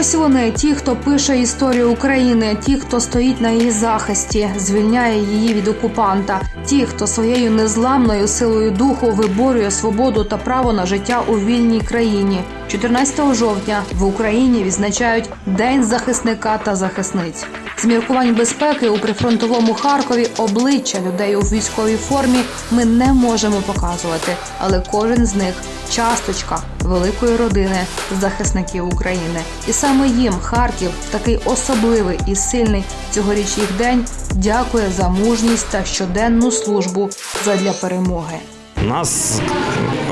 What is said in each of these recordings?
Ось вони, ті, хто пише історію України, ті, хто стоїть на її захисті, звільняє її від окупанта, ті, хто своєю незламною силою духу виборює свободу та право на життя у вільній країні. 14 жовтня в Україні відзначають День захисника та захисниць. З міркувань безпеки у прифронтовому Харкові обличчя людей у військовій формі ми не можемо показувати, але кожен з них часточка великої родини захисників України. І саме їм Харків, такий особливий і сильний цьогоріч їх день, дякує за мужність та щоденну службу задля перемоги. Нас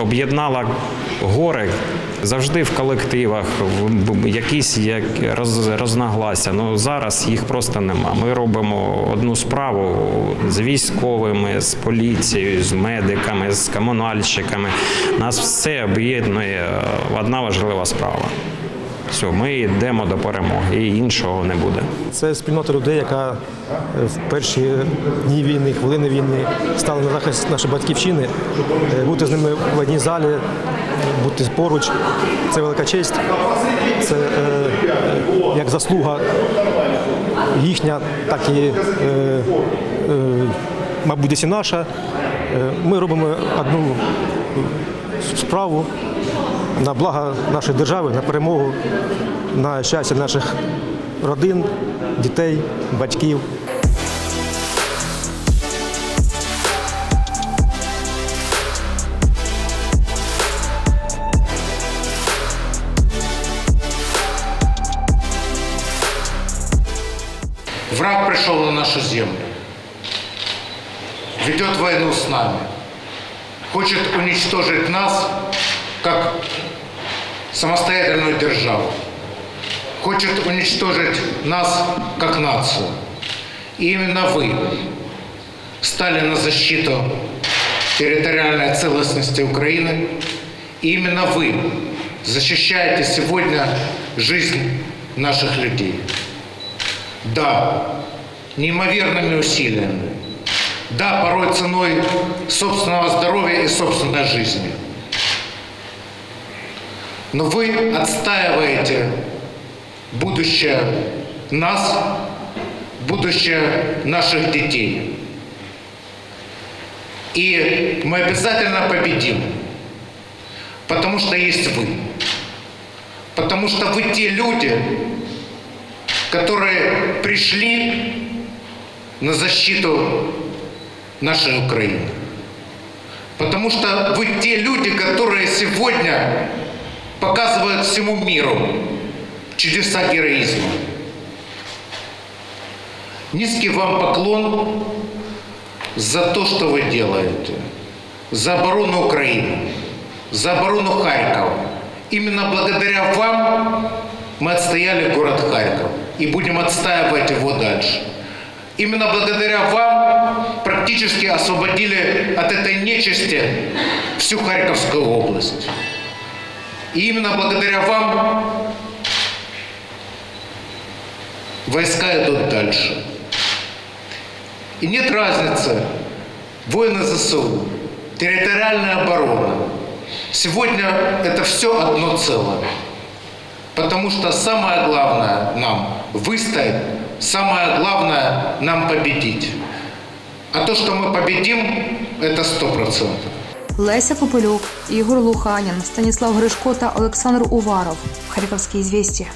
об'єднала горе завжди в колективах, якісь як роз, рознаглася. Ну зараз їх просто нема. Ми робимо одну справу з військовими, з поліцією, з медиками, з комунальщиками. Нас все об'єднує одна важлива справа. Все, ми йдемо до перемоги, і іншого не буде. Це спільнота людей, яка е, в перші дні війни, хвилини війни стала на захист нашої батьківщини. Е, Бути з ними в одній залі, бути поруч це велика честь. Це е, е, як заслуга їхня, так і, е, е, мабуть, і наша. Ми робимо одну справу на благо нашої держави, на перемогу, на щастя наших родин, дітей, батьків. Враг пришел на нашу землю, ведет войну с нами, хочет уничтожить нас как самостоятельную державу, хочет уничтожить нас как нацию. И именно вы стали на защиту территориальной целостности Украины. И именно вы защищаете сегодня жизнь наших людей. Да, неимоверными усилиями. Да, порой ценой собственного здоровья и собственной жизни. Но вы отстаиваете будущее нас, будущее наших детей. И мы обязательно победим, потому что есть вы. Потому что вы те люди, которые пришли на защиту нашей Украины. Потому что вы те люди, которые сегодня показывают всему миру чудеса героизма. Низкий вам поклон за то, что вы делаете, за оборону Украины, за оборону Харькова. Именно благодаря вам мы отстояли город Харьков и будем отстаивать его дальше. Именно благодаря вам практически освободили от этой нечисти всю Харьковскую область. И именно благодаря вам войска идут дальше. И нет разницы, воины ЗСУ, территориальная оборона. Сегодня это все одно целое. Потому что самое главное нам выстоять, самое главное нам победить. А то, что мы победим, это сто процентов. Леся Попелюк, Ігор Луханін, Станіслав Гришко та Олександр Уваров. Харківські звісті.